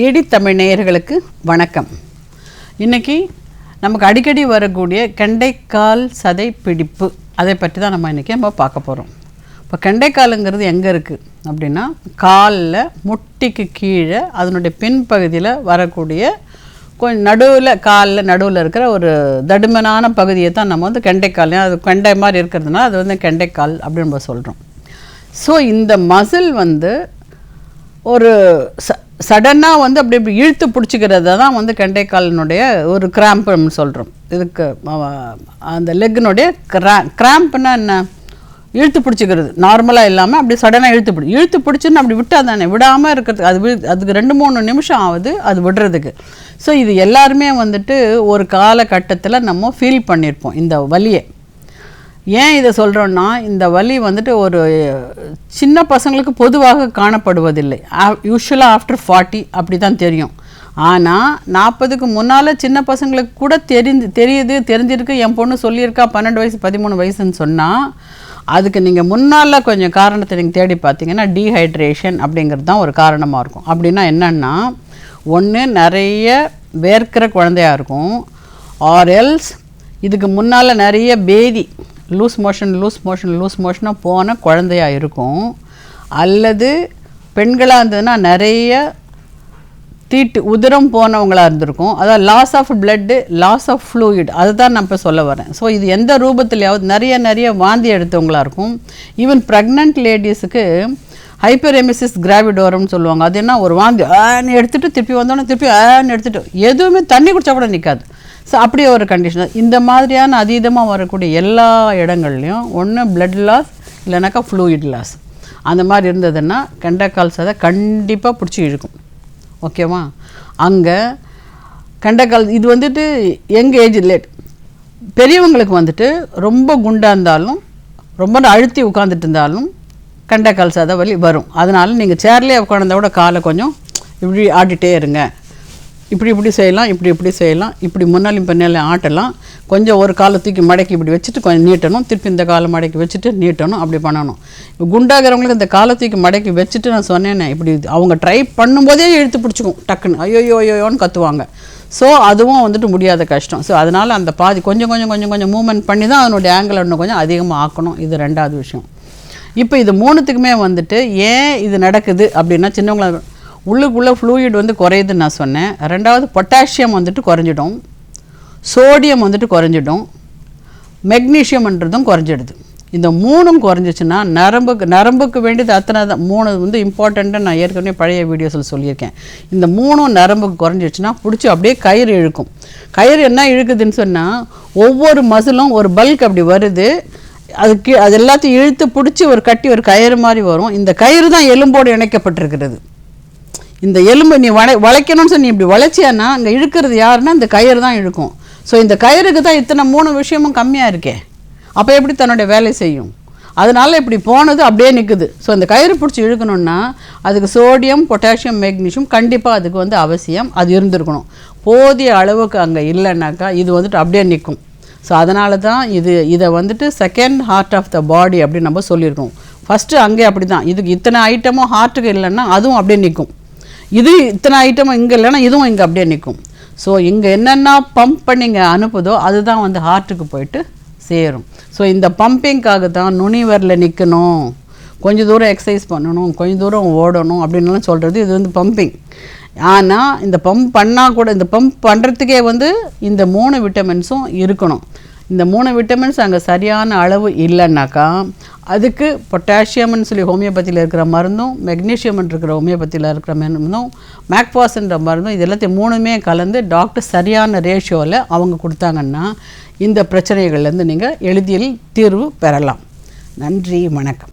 DD Tamil நேயர்களுக்கு வணக்கம். இன்றைக்கி நமக்கு அடிக்கடி வரக்கூடிய கெண்டைக்கால் சதை பிடிப்பு அதை பற்றி தான் நம்ம இன்றைக்கி நம்ம பார்க்க போகிறோம் இப்போ கெண்டைக்காலுங்கிறது எங்கே இருக்குது அப்படின்னா காலில் முட்டிக்கு கீழே அதனுடைய பின்பகுதியில் வரக்கூடிய கொஞ்சம் நடுவில் காலில் நடுவில் இருக்கிற ஒரு தடுமனான பகுதியை தான் நம்ம வந்து கெண்டைக்கால் அது கெண்டை மாதிரி இருக்கிறதுனால அது வந்து கெண்டைக்கால் அப்படின்னு நம்ம சொல்கிறோம் ஸோ இந்த மசில் வந்து ஒரு ச சடனாக வந்து அப்படி இப்படி இழுத்து பிடிச்சிக்கிறத தான் வந்து கெண்டைக்காலினுடைய ஒரு கிராம்ப்னு சொல்கிறோம் இதுக்கு அந்த லெக்கினுடைய கிரா கிராம்ப்னா என்ன? இழுத்து பிடிச்சிக்கிறது. நார்மலாக இல்லாமல் அப்படி சடனாக இழுத்து பிடி இழுத்து பிடிச்சுன்னு அப்படி விட்டால் தானே? விடாமல் இருக்கிறதுக்கு அது அதுக்கு ரெண்டு மூணு நிமிஷம் ஆகுது அது விடுறதுக்கு. ஸோ இது எல்லாருமே வந்துட்டு ஒரு காலகட்டத்தில் நம்ம ஃபீல் பண்ணியிருப்போம் இந்த வலியை. ஏன் இதை சொல்கிறோன்னா இந்த வலி வந்துட்டு ஒரு சின்ன பசங்களுக்கு பொதுவாக காணப்படுவதில்லை. யூஸ்வலாக ஆஃப்டர் ஃபார்ட்டி அப்படி தான் தெரியும். ஆனால் நாற்பதுக்கு முன்னால் சின்ன பசங்களுக்கு கூட தெரிஞ்சு தெரியுது தெரிஞ்சிருக்கு. என் பொண்ணு சொல்லியிருக்கா பன்னெண்டு வயசு பதிமூணு வயசுன்னு சொன்னால் அதுக்கு நீங்கள் முன்னால் கொஞ்சம் காரணத்தை நீங்கள் தேடி பார்த்தீங்கன்னா டீஹைட்ரேஷன் அப்படிங்கிறது தான் ஒரு காரணமாக இருக்கும். அப்படின்னா என்னென்னா ஒன்று நிறைய வேர்க்கிற குழந்தையா இருக்கும். ஆர் எல்ஸ் இதுக்கு முன்னால் நிறைய பேதி loose motion loose motion loose மோஷனாக போன குழந்தையாக இருக்கும். அல்லது பெண்களாக இருந்ததுன்னா நிறைய தீட்டு உதிரம் போனவங்களாக இருந்திருக்கும். அதாவது loss of blood loss of fluid அதுதான் நான் இப்போ சொல்ல வரேன். ஸோ இது எந்த ரூபத்துலையாவது நிறைய நிறைய வாந்தி எடுத்தவங்களா இருக்கும். ஈவன் ப்ரெக்னென்ட் லேடிஸுக்கு ஹைப்பரெமிசிஸ் கிராவிடோரம்னு சொல்லுவாங்க. அது என்ன? ஒரு வாந்தி ஆன்னு எடுத்துகிட்டு திருப்பி வந்தோடனே திருப்பி ஆன்னு எடுத்துகிட்டு எதுவுமே தண்ணி குடித்தா கூட நிற்காது ஸோ அப்படியே ஒரு கண்டிஷன் இந்த மாதிரியான அதீதமாக வரக்கூடிய எல்லா இடங்கள்லையும் ஒன்று பிளட் லாஸ் இல்லைனாக்கா ஃப்ளூயிட் லாஸ் அந்த மாதிரி இருந்ததுன்னா கெண்டைக்கால் சதை கண்டிப்பாக பிடிச்சி இழுக்கும். ஓகேவா அங்கே கண்டைக்கால் இது வந்துட்டு யங் ஏஜ் லேட் பெரியவங்களுக்கு வந்துட்டு ரொம்ப குண்டாக இருந்தாலும் ரொம்ப அழுத்தி உட்காந்துட்டு இருந்தாலும் கண்டைக்கால் சதை வலி வரும். அதனால் நீங்கள் சேர்லேயே உட்காந்தா கூட காலை கொஞ்சம் இப்படி ஆடிட்டே இருங்க. இப்படி இப்படி செய்யலாம் இப்படி இப்படி செய்யலாம் இப்படி முன்னாலையும் பின்னாலும் ஆட்டலாம். கொஞ்சம் ஒரு காலை தூக்கி மடக்கி இப்படி வச்சுட்டு கொஞ்சம் நீட்டணும். திருப்பி இந்த காலை மடக்கி வச்சுட்டு நீட்டணும் அப்படி பண்ணணும். இப்போ குண்டாகிறவங்களுக்கு இந்த காலை தூக்கி மடக்கி வச்சுட்டு நான் சொன்னேனே இப்படி அவங்க ட்ரை பண்ணும்போதே இழுத்து பிடிச்சிக்கும் டக்குன்னு. ஐயோ ஐயோன்னு கற்றுவாங்க ஸோ அதுவும் வந்துட்டு முடியாத கஷ்டம். ஸோ அதனால் அந்த பாதி கொஞ்சம் கொஞ்சம் கொஞ்சம் கொஞ்சம் மூவ்மெண்ட் பண்ணி தான் அதனுடைய ஆங்கிள் இன்னும் கொஞ்சம் அதிகமாக ஆக்கணும். இது ரெண்டாவது விஷயம். இப்போ இது மூணுத்துக்குமே வந்துட்டு ஏன் இது நடக்குது அப்படின்னா சின்னவங்கள உள்ளுக்குள்ளே ஃப்ளூயிட் வந்து குறையுதுன்னு நான் சொன்னேன். ரெண்டாவது பொட்டாசியம் வந்துட்டு குறைஞ்சிடும். சோடியம் வந்துட்டு குறைஞ்சிடும். மெக்னீஷியம்ன்றதும் குறைஞ்சிடுது. இந்த மூணும் குறைஞ்சிச்சுன்னா நரம்புக்கு நரம்புக்கு வேண்டியது அத்தனை தான். மூணு வந்து இம்பார்ட்டண்ட்டு நான் ஏற்கனவே பழைய வீடியோஸில் சொல்லியிருக்கேன். இந்த மூணும் நரம்புக்கு குறைஞ்சிச்சுன்னா பிடிச்சி அப்படியே கயிறு இழுக்கும். கயிறு என்ன இழுக்குதுன்னு சொன்னால் ஒவ்வொரு மசிலும் ஒரு பல்க் அப்படி வருது. அதுக்கு அது எல்லாத்தையும் இழுத்து பிடிச்சி ஒரு கட்டி ஒரு கயிறு மாதிரி வரும். இந்த கயிறு தான் எலும்போடு இணைக்கப்பட்டிருக்கிறது. இந்த எலும்பை நீ வளை வளைக்கணும்னு சொல்லி நீ இப்படி வளைச்சியான்னா அங்கே இழுக்கிறது யாருன்னா இந்த கயிறு தான் இழுக்கும். ஸோ இந்த கயிறுக்கு தான் இத்தனை மூணு விஷயமும் கம்மியாக இருக்கே. அப்போ எப்படி தன்னுடைய வேலை செய்யும்? அதனால இப்படி போனது அப்படியே நிற்குது ஸோ இந்த கயிறு பிடிச்சி இழுக்கணும்னா அதுக்கு சோடியம் பொட்டாசியம் மெக்னீஷியம் கண்டிப்பாக அதுக்கு வந்து அவசியம். அது இருந்திருக்கணும். போதிய அளவுக்கு அங்கே இல்லைன்னாக்கா இது வந்துட்டு அப்படியே நிற்கும் ஸோ அதனால தான் இது இதை வந்துட்டு second heart of the body அப்படின்னு நம்ம சொல்லியிருக்கோம். ஃபஸ்ட்டு அங்கே அப்படி தான் இதுக்கு இத்தனை ஐட்டமும் ஹார்ட்டுக்கு இல்லைன்னா அதுவும் அப்படியே நிற்கும் இது இத்தனை ஐட்டமும் இங்கே இல்லைன்னா இதுவும் இங்கே அப்படியே நிற்கும். ஸோ இங்கே என்னென்ன பம்ப் பண்ணிங்க அனுப்புதோ அதுதான் வந்து ஹார்ட்டுக்கு போயிட்டு சேரும். ஸோ இந்த பம்பிங்க்காக தான் நுனிவரில் நிற்கணும் கொஞ்சம் தூரம் எக்ஸசைஸ் பண்ணணும் கொஞ்சம் தூரம் ஓடணும் அப்படின்லாம் சொல்கிறது இது வந்து பம்பிங் ஆனால் இந்த பம்ப் பண்ணால் கூட இந்த பம்ப் பண்ணுறதுக்கே வந்து இந்த மூணு விட்டமின்ஸும் இருக்கணும். இந்த மூணு விட்டமின்ஸ் அங்கே சரியான அளவு இல்லைன்னாக்கா அதுக்கு பொட்டாசியம்னு சொல்லி ஹோமியோபதியில் இருக்கிற மருந்தும் மெக்னீஷியம்னு இருக்கிற ஹோமியோபதியில் இருக்கிற மருந்தும் மேக்பாஸ்ன்ற மருந்தும் இது எல்லாத்தையும் மூணுமே கலந்து டாக்டர் சரியான ரேஷியோவில் அவங்க கொடுத்தாங்கன்னா இந்த பிரச்சனைகள்லேருந்து நீங்கள் எளிதில் தீர்வு பெறலாம். நன்றி வணக்கம்.